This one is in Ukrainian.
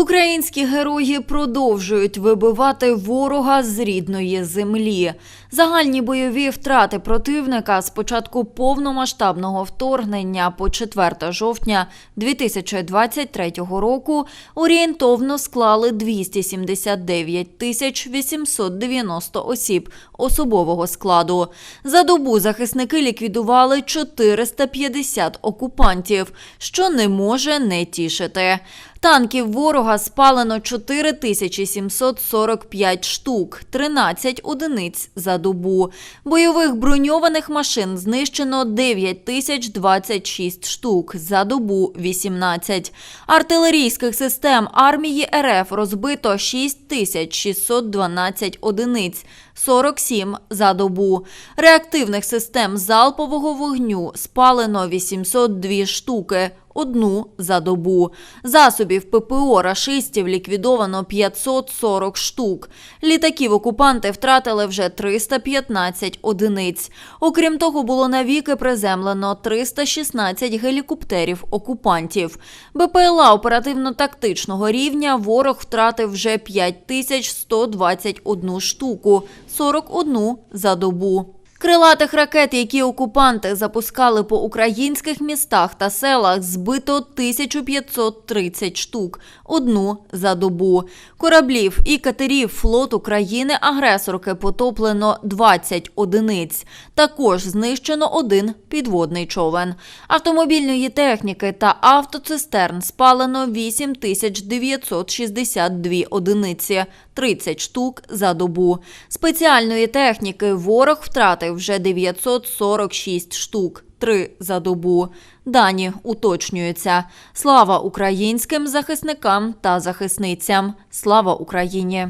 Українські герої продовжують вибивати ворога з рідної землі. Загальні бойові втрати противника з початку повномасштабного вторгнення по 4 жовтня 2023 року орієнтовно склали 279 тисяч 890 осіб особового складу. За добу захисники ліквідували 450 окупантів, що не може не тішити. Танків ворога спалено 4745 штук, 13 одиниць за добу. Бойових броньованих машин знищено 9026 штук, за добу 18. Артилерійських систем армії РФ розбито 6612 одиниць, 47 за добу. Реактивних систем залпового вогню спалено 802 штуки, одну за добу. Засобів ППО рашистів ліквідовано 540 штук. Літаків окупанти втратили вже 315 одиниць. Окрім того, було навіки приземлено 316 гелікоптерів окупантів. БПЛА оперативно-тактичного рівня ворог втратив вже 5121 штуку, 41 за добу. Крилатих ракет, які окупанти запускали по українських містах та селах, збито 1530 штук, одну за добу. Кораблів і катерів флот України-агресорки потоплено 20 одиниць. Також знищено один підводний човен. Автомобільної техніки та автоцистерн спалено 8962 одиниці, 30 штук за добу. Спеціальної техніки ворог втратив вже 946 штук, Три за добу. Дані уточнюються. Слава українським захисникам та захисницям. Слава Україні!